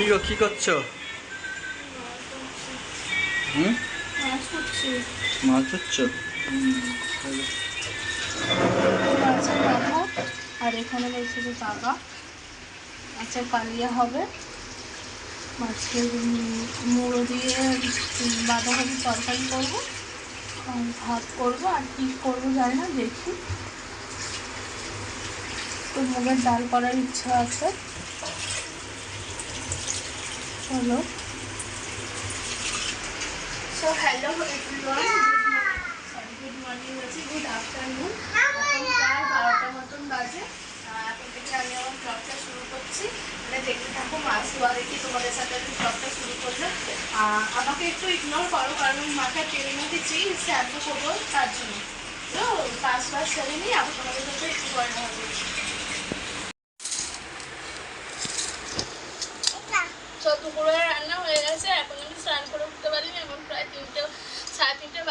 কি গো কি করছ? হুম? মাছ ধরছো। আর এখানে রয়েছে যে টাকা মাছের কালিয়া হবে। মাছের মুড়ো দিয়ে বাঁধাকপি তরকারি করব। ভাত করব আর কি করব জানি না দেখি। তো মুগের ডাল করার ইচ্ছা আছে। চলো so hello everyone sorry good morning বলছি গুড আফটারনুন এখন প্রায় বারোটা মতন বাজে। এখন থেকে আমি আমার ব্লগটা শুরু করছি। মানে দেখতে থাকো ধোয়া দেখি তোমাদের সাথে আমি ব্লগটা শুরু করলে আহ, আমাকে একটু ইগনোর করো কারণ মাথায় টেনে নিতেছি শ্যাম্পু করব তার জন্য। তো কাজ বাজ সেরে নিই আবার তোমাদের সাথে একটু পরে হবে তো দুপুরে রান্না হয়ে গেছে এখন আমি স্নান করে উঠতে পারিনি এখন প্রায় তিনটে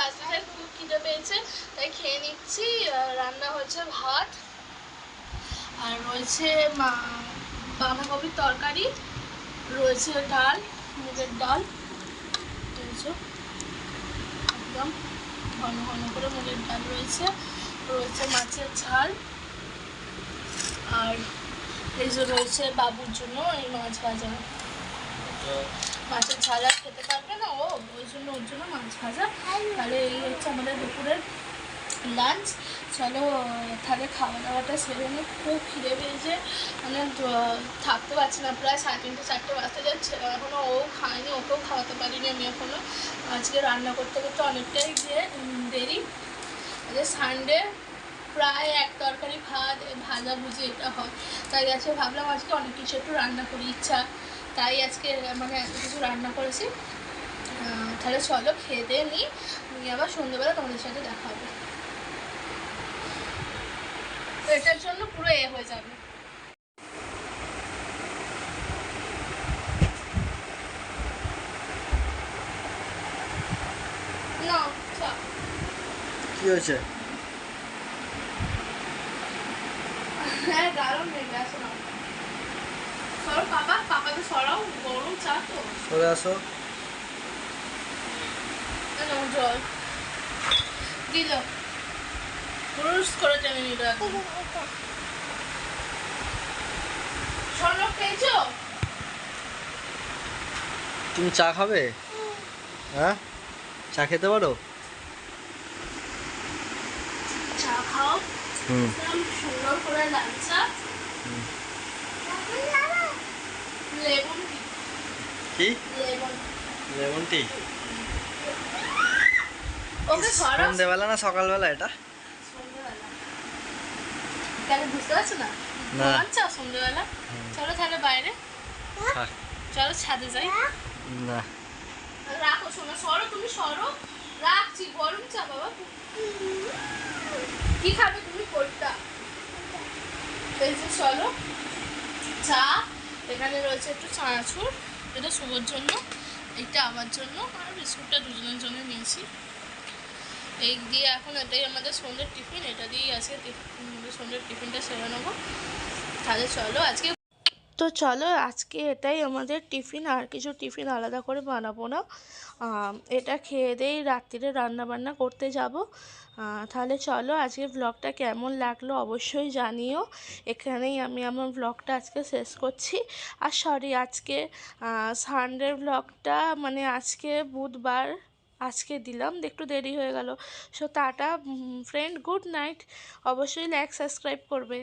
বাজতে খুব খিদে পেয়েছে তাই খেয়ে নিচ্ছি। রান্না হচ্ছে ভাত। আর রয়েছে বাঁধাকপির তরকারি রয়েছে ডাল মুগের ডাল। একদম ঘন ঘন করে মুগের ডাল রয়েছে। রয়েছে মাছের ঝাল। আর এই যে রয়েছে বাবুর জন্য এই মাছ ভাজা। তো মাছের ঝাল খেতে পারবে না। ও, ওই জন্য, ওর জন্য মাছ ভাজা। তাহলে এই হচ্ছে আমাদের দুপুরের লাঞ্চ চলো, তাহলে খাওয়া দাওয়াটা সেরে নিই খুব খিদে পেয়েছে। মানে থাকতে পারছি না। প্রায় সাড়ে তিনটে, চারটে বাজতে যাচ্ছে। এখনও ও খায়নি, ওকেও খাওয়াতে পারিনি আমি এখনও আজকে রান্না করতে করতে অনেকটাই গিয়ে দেরি। আজকে সানডে প্রায় এক তরকারি ভাত ভাজা ভুজি এটা হয়। তাই আজকে ভাবলাম আজকে অনেক কিছু একটু রান্না করি। ইচ্ছা তাই আজকে মানে এত কিছু রান্না করেছি। তাহলে চলো খেয়ে দিয়ে নিই। নিয়ে আবার সন্ধ্যেবেলা তোমাদের সাথে দেখা হবে। তো এটার জন্য পুরো এ হয়ে যাবে। কি হয়েছে? হ্যাঁ দারুণ হয়ে গেছে। না সরাও গরম চা তো। সরে আসো। জল। দিল পুরুষ করে টেনে নিল একদম খেয়েছো? তুমি চা খাবে? হ্যাঁ? চা খেতে পারো? চা খাও। হুম। সুন্দর করে চা। হুম। কি? Lemon tea? ওকে সরাও সন্ধ্যেবেলা না সকালবেলা এটা? সন্ধ্যেবেলা। বুঝতে পারছ না? না। আচ্ছা সন্ধ্যেবেলা? চলো তাহলে বাইরে। চলো ছাদে যাই। না। রাখো শোনো সরো তুমি সরো। রাখছি গরম চা বাবা। কি খাবে তুমি? কোনটা? এই যে চলো। চা। এখানে রয়েছে একটু চানাচুর, এটা শুভর জন্য, এটা আমার জন্য, আর বিস্কুটটা দুজনের জন্য নিয়েছি। এই দিয়ে এখন এটাই আমাদের সন্ধ্যের টিফিন, এটা দিয়েই আজকে সন্ধ্যের টিফিনটা সেরে নেব। তাহলে চলো, আজকে তো চলো আজকে এটাই আমাদের টিফিন, আর কিছু টিফিন আলাদা করে বানাবো না। এটা খেয়ে দিয়েই রাত্রিরে রান্নাবান্না করতে যাব। তাহলে চলো আজকে ব্লগটা কেমন লাগল অবশ্যই জানিও। এখানেই আমি আমার ব্লগটা আজকে শেষ করছি। আর সরি আজকে সানডের ব্লগটা মানে আজকে বুধবার আজকে দিলাম, একটু দেরি হয়ে গেল। So tata friend good night অবশ্যই লাইক সাবস্ক্রাইব করবে।